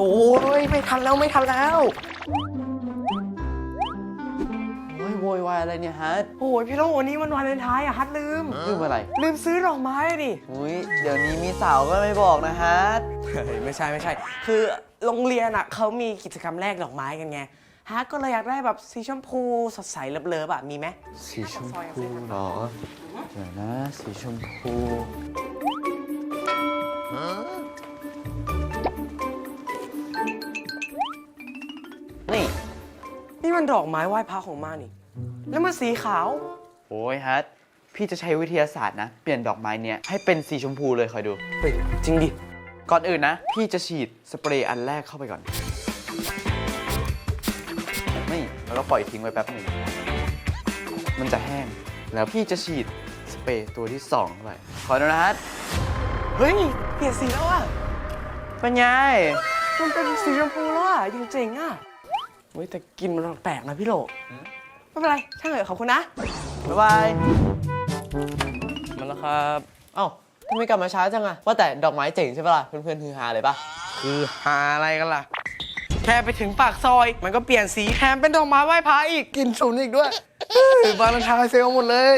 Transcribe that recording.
โอ้ยไม่ทันแล้วไม่ทันแล้วโอ้ยโวยวายอะไรเนี่ยฮัทโอ้ยพี่โลวันนี้มันวาเลนไทน์อะฮัทลืม ลืมอะไรลืมซื้อดอกไม้อะดิอุ้ยเดี๋ยวนี้มีสาวก็ไม่บอกนะฮัทเฮ้ยไม่ใช่ไม่ใช่ คือโรงเรียนอะเขามีกิจกรรมแลกดอกไม้กันไงฮัทก็เลยอยากได้แบบสีชมพูสดใสเลิฟๆอะมีไหม สีชมพูเหรอเดี๋ยวนะ สีชมพู มันดอกไม้ไหว้พระของมานี่ แล้วมันสีขาว โอ้ยฮัทพี่จะใช้วิทยาศาสตร์นะ เปลี่ยนดอกไม้เนี้ยให้เป็นสีชมพูเลยคอยดู เฮ้ยจริงดิ ก่อนอื่นนะ พี่จะฉีดสเปรย์อันแรกเข้าไปก่อนนี่แล้วก็ปล่อยทิ้งไว้แป๊บหนึ่งมันจะแห้ง แล้วพี่จะฉีดสเปรย์ตัวที่สองเข้าไปขอดูนะฮัทเฮ้ยเปลี่ยนสีแล้วอะเป็นไงมันเป็นสีชมพูแล้วอะยังเจ๋งอะ เฮ้ยแต่กลินมันแปลกนะพี่โลไม่เป็นไร ช่างเถอะขอบคุณนะ บ๊ายบายมาแล้วครับ เอ้าทำไมกลับมาช้าจังอะว่าแต่ดอกไม้เจ๋งใช่ปะล่ะ เพื่อนๆฮือฮาเลยปะคือหาอะไรกันล่ะ แค่ไปถึงปากซอย มันก็เปลี่ยนสีแถมเป็นดอกไม้ไหว้พระอีกกลินฉุนอีกด้วยเฮ้ยวาเลนไทน์เซลล์หมดเลย